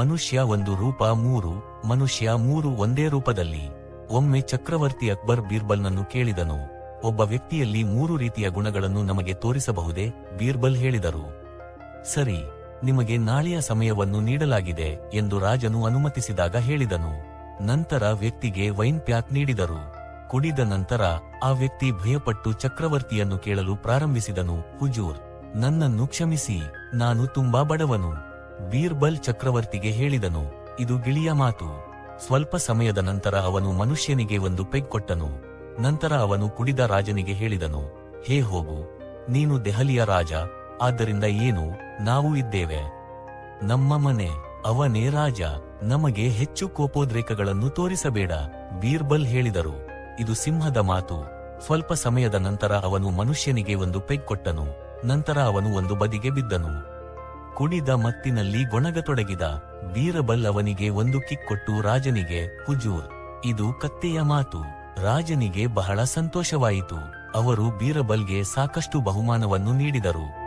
ಮನುಷ್ಯ ಒಂದು ರೂಪ ಮೂರು, ಮನುಷ್ಯ ಮೂರು ಒಂದೇ ರೂಪದಲ್ಲಿ. ಒಮ್ಮೆ ಚಕ್ರವರ್ತಿ ಅಕ್ಬರ್ ಬೀರ್ಬಲ್ನನ್ನು ಕೇಳಿದನು. ಒಬ್ಬ ವ್ಯಕ್ತಿಯಲ್ಲಿ ಮೂರು ರೀತಿಯ ಗುಣಗಳನ್ನು ನಮಗೆ ತೋರಿಸಬಹುದೇ? ಬೀರ್ಬಲ್ ಹೇಳಿದರು. ಸರಿ, ನಿಮಗೆ ನಾಳೆಯ ಸಮಯವನ್ನು ನೀಡಲಾಗಿದೆ ಎಂದು ರಾಜನು ಅನುಮತಿಸಿದಾಗ ಹೇಳಿದನು. ನಂತರ ವ್ಯಕ್ತಿಗೆ ವೈನ್ ಪ್ಯಾಕ್ ನೀಡಿದರು. ಕುಡಿದ ನಂತರ ಆ ವ್ಯಕ್ತಿ ಭಯಪಟ್ಟು ಚಕ್ರವರ್ತಿಯನ್ನು ಕೇಳಲು ಪ್ರಾರಂಭಿಸಿದನು. ಹುಜೂರ್, ನನ್ನನ್ನು ಕ್ಷಮಿಸಿ, ನಾನು ತುಂಬಾ ಬಡವನು. ಬೀರ್ಬಲ್ ಚಕ್ರವರ್ತಿಗೆ ಹೇಳಿದನು, ಇದು ಗಿಳಿಯ ಮಾತು. ಸ್ವಲ್ಪ ಸಮಯದ ನಂತರ ಅವನು ಮನುಷ್ಯನಿಗೆ ಒಂದು ಪೆಗ್ ಕೊಟ್ಟನು. ನಂತರ ಅವನು ಕುಡಿದ ರಾಜನಿಗೆ ಹೇಳಿದನು, ಹೇ ಹೋಗು, ನೀನು ದೆಹಲಿಯ ರಾಜ, ಆದ್ದರಿಂದ ಏನು ನಾವು ಇದ್ದೇವೆ? ನಮ್ಮ ಮನೆ, ಅವನೇ ರಾಜ, ನಮಗೆ ಹೆಚ್ಚು ಕೋಪೋದ್ರೇಕಗಳನ್ನು ತೋರಿಸಬೇಡ, ಬೀರ್ಬಲ್ ಹೇಳಿದರು. ಇದು ಸಿಂಹದ ಮಾತು. ಸ್ವಲ್ಪ ಸಮಯದ ನಂತರ ಅವನು ಮನುಷ್ಯನಿಗೆ ಒಂದು ಪೆಗ್ ಕೊಟ್ಟನು. ನಂತರ ಅವನು ಒಂದು ಬದಿಗೆ ಬಿದ್ದನು. ಕುಡಿದ ಮತ್ತಿನಲ್ಲಿ ಗೊಣಗತೊಡಗಿದ ಬೀರಬಲ್ ಅವನಿಗೆ ಒಂದು ಕಿಕ್ ಕೊಟ್ಟು ರಾಜನಿಗೆ ಹುಜೂರ್. ಇದು ಕತ್ತೆಯ ಮಾತು. ರಾಜನಿಗೆ ಬಹಳ ಸಂತೋಷವಾಯಿತು. ಅವರು ಬೀರಬಲ್ಗೆ ಸಾಕಷ್ಟು ಬಹುಮಾನವನ್ನು ನೀಡಿದರು.